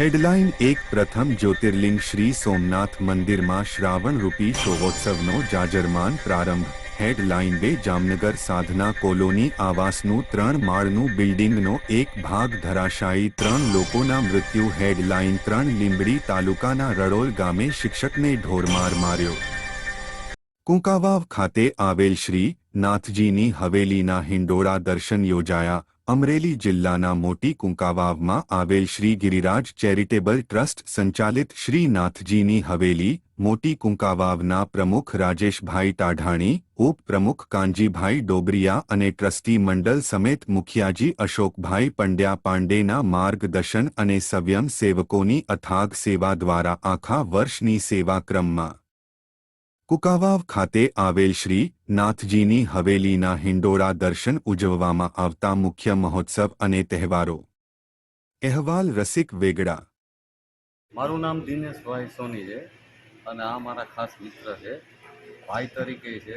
Headline એક પ્રથમ જ્યોતિર્લિંગ શ્રી સોમનાથ મંદિરમાં શ્રાવણ રૂપી શોભોત્સવનો જાજરમાન પ્રારંભ. હેડલાઇન બે, જામનગર સાધના કોલોની આવાસનું ત્રણ માળનું બિલ્ડિંગનો એક ભાગ ધરાશાયી ત્રણ લોકોના મૃત્યુ. હેડલાઇન ત્રણ, લીંબડી તાલુકાના રડોલ ગામે શિક્ષકને ઢોરમાર માર્યો. કુંકાવાવ ખાતે આવેલ શ્રી નાથજીની હવેલીના હિંડોળા દર્શન યોજાયા. અમરેલી જિલ્લાના મોટી કુંકાવાવમાં આવેલ શ્રી ગિરિરાજ ચેરિટેબલ ટ્રસ્ટ સંચાલિત શ્રી નાથજીની હવેલી, મોટી કુંકાવાવના પ્રમુખ રાજેશભાઈ ટાઢાણી ઉપપ્રમુખ કાનજીભાઈ ડોબરિયા અને ટ્રસ્ટી મંડળ સમેત મુખિયાજી અશોકભાઈ પંડ્યા પાંડેના માર્ગદર્શન અને સવ્યમ સેવકોની અથાગ સેવા દ્વારા આખા વર્ષની સેવાક્રમમાં કુકાવાવ ખાતે આવેલ શ્રી નાથજીની હવેલીના હિંડોળા દર્શન ઉજવવામાં આવતા મુખ્ય મહોત્સવ અને તહેવારો. અહેવાલ રસિક વેગડા. મારું નામ દિનેશભાઈ સોની છે અને આ મારા ખાસ મિત્ર છે. ભાઈ તરીકે છે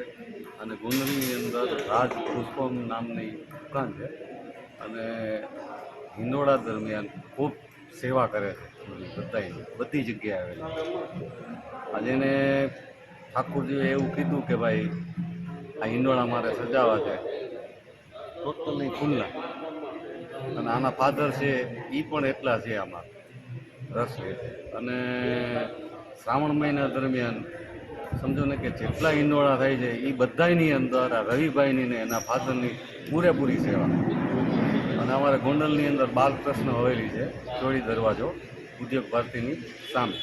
અને ગુંદરીની અંદર રાજ પુષ્પમ નામની દુકાન છે. અને હિંડોળા દરમિયાન ખૂબ સેવા કરે છે. બધાની બધી જગ્યાએ આવેલી. આજે એને ઠાકોરજીએ એવું કીધું કે ભાઈ, આ હિંડોળા મારે સજાવા છે. ટોટલી ખુલ્લા અને આના ફાધર છે એ પણ એટલા છે આમાં, રસ અને શ્રાવણ મહિના દરમિયાન, સમજો ને કે જેટલા હિંડોળા થાય છે એ બધાયની અંદર, આ રવિભાઈની ને એના ફાધરની પૂરેપૂરી સેવા. અને અમારે ગોંડલની અંદર બાલકૃષ્ણ હવેલી છે, ચોળી દરવાજો, ઉદ્યોગ ભારતીની સામે.